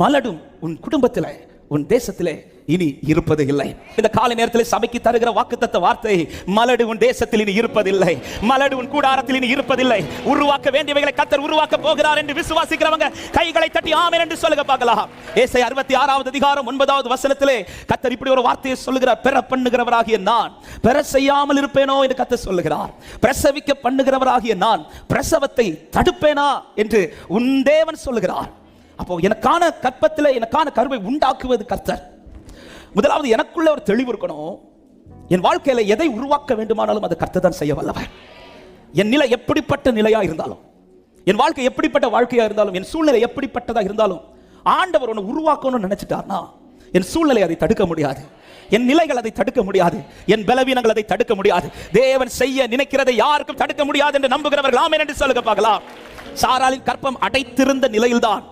மலடும் உன் குடும்பத்திலே உன் தேசத்திலே இனி இருப்பது இல்லை இந்த காலை நேரத்தில் சபைக்கு தருகிற வாக்குத்தத்த வார்த்தை மலடு உன் தேசத்தில் இனி இருப்பதில்லை. மலடு உன் கூடாரத்தில் இனி இருப்பதில்லை. உருவாக்க வேண்டியவைகளை கத்தர் உருவாக்க போகிறார் என்று விசுவாசிக்கிறவங்க கைகளை தட்டி ஆமென் என்று சொல்லுங்க பார்க்கலாம். ஏசை அறுபத்தி ஆறாவது அதிகாரம் ஒன்பதாவது வசனத்திலே கத்தர் இப்படி ஒரு வார்த்தையை சொல்லுகிறார். பெற பண்ணுகிறவராகிய நான் பெற செய்யாமல் இருப்பேனோ என்று கத்தர் சொல்லுகிறார். பிரசவிக்க பண்ணுகிறவராகிய நான் பிரசவத்தை தடுப்பேனா என்று உன் தேவன் சொல்லுகிறார். அப்போ எனக்கான கற்பத்தில் எனக்கான கருவை உண்டாக்குவது கர்த்தர். முதலாவது எனக்குள்ள ஒரு தெளிவு இருக்கணும். என் வாழ்க்கையில எதை உருவாக்க வேண்டுமானாலும் அது கர்த்தர் தான் செய்ய வல்லவர். என் நிலை எப்படிப்பட்ட நிலையா இருந்தாலும் என் வாழ்க்கை எப்படிப்பட்ட வாழ்க்கையா இருந்தாலும் என் சூழ்நிலை எப்படிப்பட்டதா இருந்தாலும் ஆண்டவர் ஒன்று உருவாக்கணும்னு நினைச்சிட்டார்னா என் சூழ்நிலை அதை தடுக்க முடியாது. என் நிலைகள் அதை தடுக்க முடியாது. என் பலவீனங்கள் அதை தடுக்க முடியாது. தேவன் செய்ய நினைக்கிறதை யாருக்கும் தடுக்க முடியாது என்று நம்புகிறவர்கள் ஆமே என்று சொல்லுங்க பார்க்கலாம். சாராலின் கற்பம் அடைத்திருந்த நிலையில்தான்.